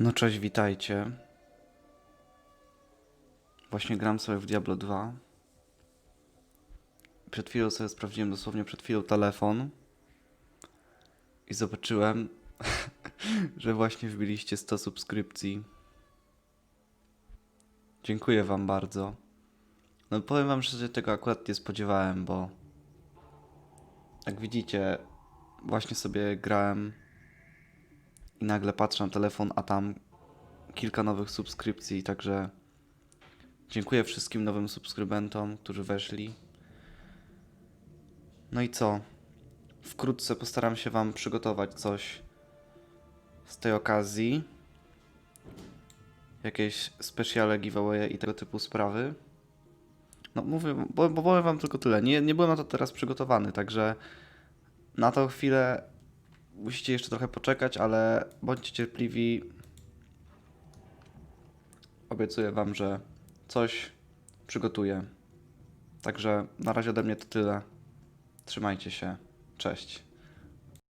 No cześć, witajcie. Właśnie gram sobie w Diablo 2. Przed chwilą sobie sprawdziłem dosłownie przed chwilą telefon i zobaczyłem, że właśnie wbiliście 100 subskrypcji. Dziękuję wam bardzo. No powiem wam szczerze, tego akurat nie spodziewałem, bo jak widzicie, właśnie sobie grałem i nagle patrzę na telefon, a tam kilka nowych subskrypcji, także dziękuję wszystkim nowym subskrybentom, którzy weszli. No i co? Wkrótce postaram się Wam przygotować coś z tej okazji. Jakieś specjale, giveawaye i tego typu sprawy. No mówię, bo, powiem Wam tylko tyle. Nie, nie byłem na to teraz przygotowany, także na tą chwilę musicie jeszcze trochę poczekać, ale bądźcie cierpliwi. Obiecuję Wam, że coś przygotuję. Także na razie ode mnie to tyle. Trzymajcie się. Cześć.